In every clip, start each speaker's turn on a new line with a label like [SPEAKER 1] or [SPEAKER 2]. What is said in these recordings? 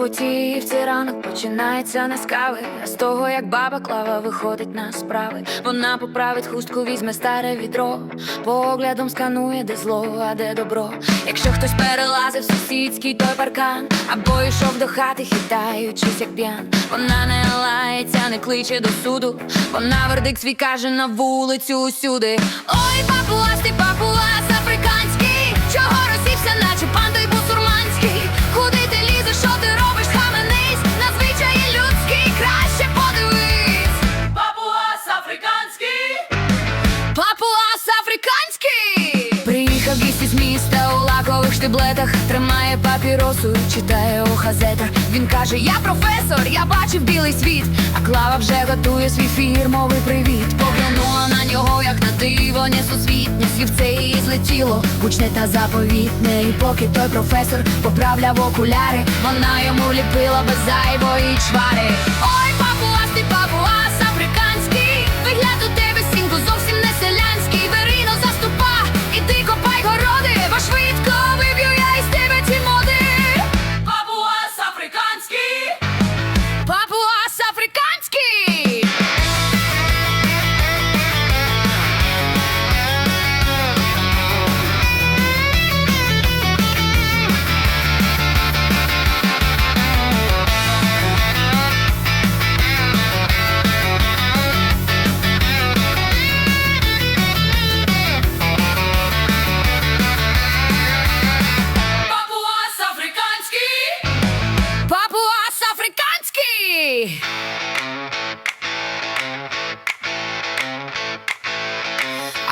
[SPEAKER 1] путівці ранок починається не з кави, а з того, як баба клава виходить на справи. Вона поправить хустку, візьме старе відро, поглядом сканує, де зло, а де добро. Якщо хтось перелазив сусідський той паркан, або йшов до хати, хитаючись, як п'ян. Вона не лається, не кличе до суду. Вона вердикт свій каже на вулицю усюди. Ой, папуас, ти папуас африканський, чого розсівся, наче пан Із міста у лакових штиблетах Тримає папіросу, читає у газетах. Він каже, я професор, я бачив білий світ А Клава вже готує свій фірмовий привіт. Поглянула на нього, як на диво несусвітнє Слівце її злетіло, гучне та заповітне І поки той професор поправляв окуляри Вона йому ліпила без зайвої чвари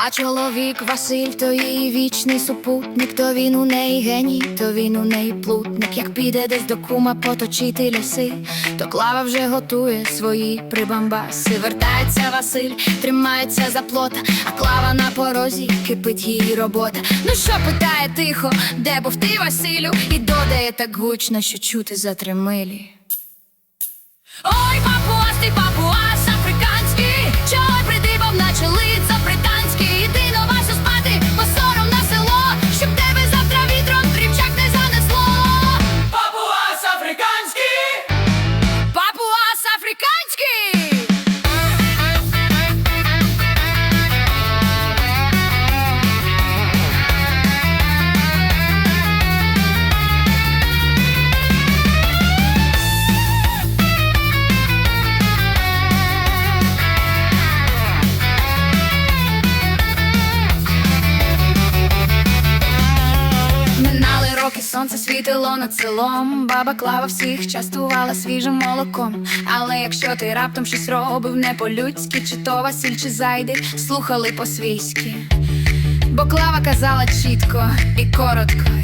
[SPEAKER 1] А чоловік Василь, то її вічний супутник, то він у неї геній, то він у неї плутник. Як піде десь до кума поточити ліси, то клава вже готує свої прибамбаси. Вертається Василь, тримається за плота, а клава на порозі кипить її робота. Ну що питає тихо, де був ти, Василю? І додає так гучно, що чути за три милі. Світило над селом. Баба клава всіх частувала свіжим молоком. Але якщо ти раптом щось робив не по-людськи, чи то Василь, чи зайди, слухали по-свійськи. Бо клава казала чітко і коротко.